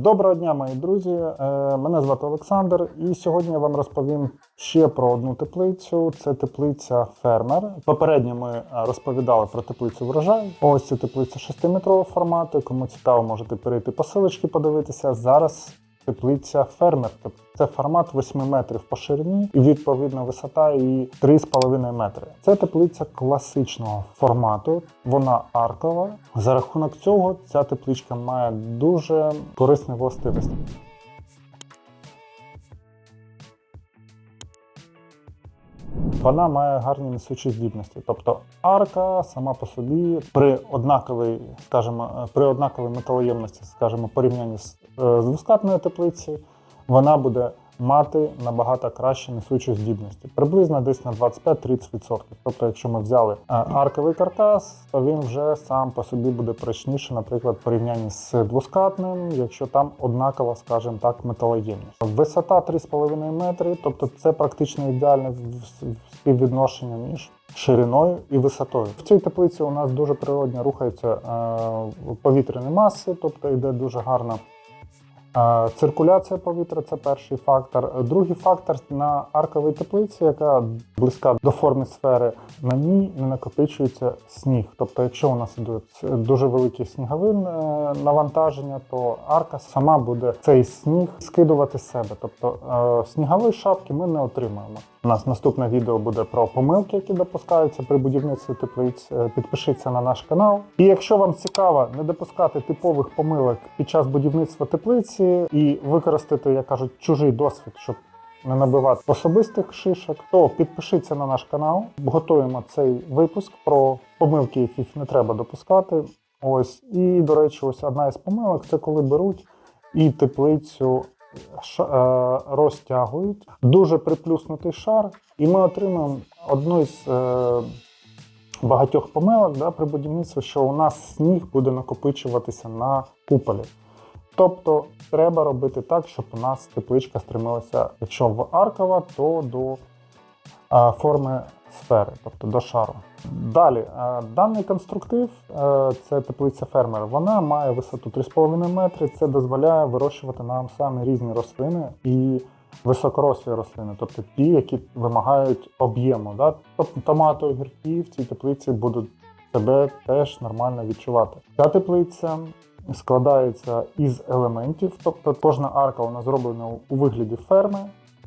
Доброго дня, мої друзі. Е, Мене звати Олександр, і сьогодні я вам розповім ще про одну теплицю. Це теплиця фермер. Попередньо ми е, розповідали про теплицю врожай. Ось це теплиця 6-метрового формату. Кому цікаво, можете перейти по подивитися. Зараз теплиця фермер. Це формат 8 метрів по ширині і відповідно висота її 3,5 метри. Це теплиця класичного формату. Вона аркова. За рахунок цього ця тепличка має дуже корисні властивості. Вона має гарні несучі здібності. Тобто арка сама по собі при однаковій, скажімо, е, при однаковій металоємності, скажімо, порівнянні з, з двускатною теплицею, вона буде мати набагато кращі несучі здібності, приблизно десь на 25-30%. Тобто, якщо ми взяли е, арковий каркас, то він вже сам по собі буде прочніше, наприклад, в порівнянні з двускатним, якщо там однакова, скажімо так, металоємність. Висота 3,5 метри, тобто це практично ідеальне співвідношення між шириною і висотою. В цій теплиці у нас дуже природньо рухаються е, повітряні маси, тобто йде дуже гарна Е, Циркуляція повітря це перший фактор. Другий фактор на арковій теплиці, яка близька до форми сфери, на ній не накопичується сніг. Тобто, якщо у нас ідуть дуже великі снігові е, навантаження, то арка сама буде цей сніг скидувати з себе. Тобто е, снігової шапки ми не отримаємо. У нас наступне відео буде про помилки, які допускаються при будівництві теплиць. Е, Підпишіться на наш канал. І якщо вам цікаво не допускати типових помилок під час будівництва теплиці і використати, як кажуть, чужий досвід, щоб не набивати особистих шишок, то підпишіться на наш канал. Готуємо цей випуск про помилки, яких не треба допускати. Ось і до речі, ось одна із помилок це коли беруть і теплицю розтягують, дуже приплюснутий шар, і ми отримаємо одну із е, багатьох помилок да, при будівництві, що у нас сніг буде накопичуватися на куполі. Тобто треба робити так, щоб у нас тепличка стремилася, якщо в аркова, то до е, форми сфери, тобто до шару. Далі, е, даний конструктив, е, це теплиця фермер, вона має висоту 3,5 метри. Це дозволяє вирощувати нам самі різні рослини і високорослі рослини, тобто ті, які вимагають об'єму. Да? Тобто томати, огірки в цій теплиці будуть себе теж нормально відчувати. Ця теплиця складається із елементів, тобто кожна арка вона зроблена у вигляді ферми.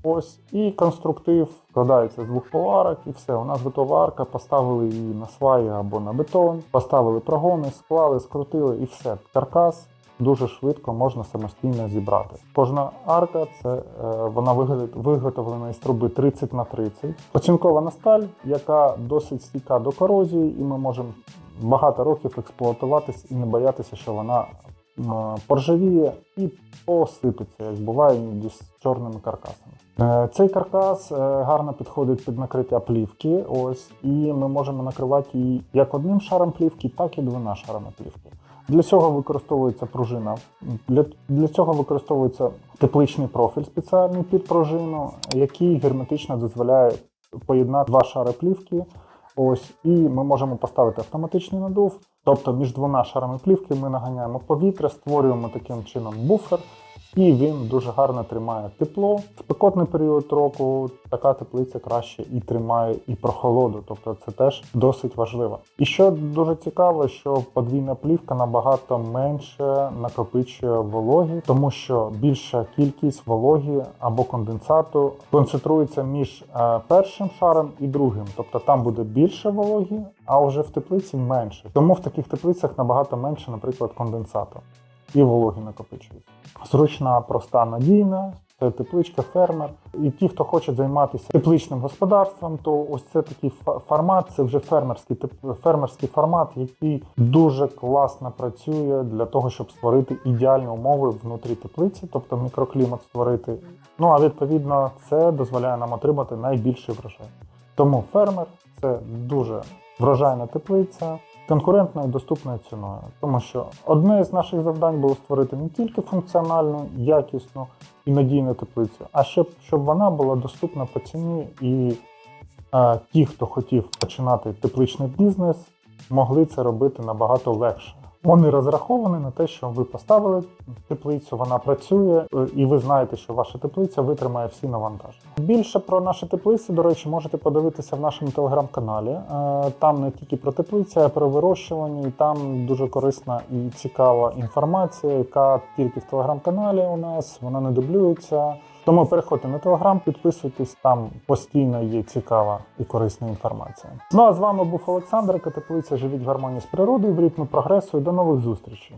Ось і конструктив складається з двох полуарок, і все. У нас готова арка, поставили її на сваї або на бетон, поставили прогони, склали, скрутили і все. Каркас дуже швидко можна самостійно зібрати. Кожна арка це е, вона виготовлена із труби 30 на 30. Оцінкована сталь, яка досить стійка до корозії, і ми можемо багато років експлуатуватись і не боятися, що вона поржавіє і посипеться, як буває іноді з чорними каркасами. Е, Цей каркас е, гарно підходить під накриття плівки. Ось, і ми можемо накривати її як одним шаром плівки, так і двома шарами плівки. Для цього використовується пружина. Для, для цього використовується тепличний профіль спеціальний під пружину, який герметично дозволяє поєднати два шари плівки. Ось, і ми можемо поставити автоматичний надув. Тобто між двома шарами плівки ми наганяємо повітря, створюємо таким чином буфер, і він дуже гарно тримає тепло. В спекотний період року така теплиця краще і тримає і прохолоду, тобто це теж досить важливо. І що дуже цікаво, що подвійна плівка набагато менше накопичує вологі, тому що більша кількість вологі або конденсату концентрується між е, першим шаром і другим, тобто там буде більше вологі, а вже в теплиці менше. Тому в таких теплицях набагато менше, наприклад, конденсату і вологі накопичується. Зручна, проста, надійна. Це тепличка, фермер. І ті, хто хоче займатися тепличним господарством, то ось це такий формат, це вже фермерський тип- фермерський формат, який дуже класно працює для того, щоб створити ідеальні умови внутрі теплиці, тобто мікроклімат створити. Ну а відповідно це дозволяє нам отримати найбільший врожай. Тому фермер це дуже врожайна теплиця конкурентною доступною ціною. Тому що одне з наших завдань було створити не тільки функціональну, якісну і надійну теплицю, а щоб, щоб вона була доступна по ціні, і е, ті, хто хотів починати тепличний бізнес, могли це робити набагато легше. Вони розраховані на те, що ви поставили теплицю, вона працює, е, і ви знаєте, що ваша теплиця витримає всі навантаження. Більше про наші теплиці, до речі, можете подивитися в нашому телеграм-каналі. Е, Там не тільки про теплиці, а й про вирощування, і там дуже корисна і цікава інформація, яка тільки в телеграм-каналі у нас, вона не дублюється. Тому переходьте на телеграм, підписуйтесь, там постійно є цікава і корисна інформація. Ну а з вами був Олександр Катеплиця. Живіть в гармонії з природою, в ритмі прогресу. і До нових зустрічей.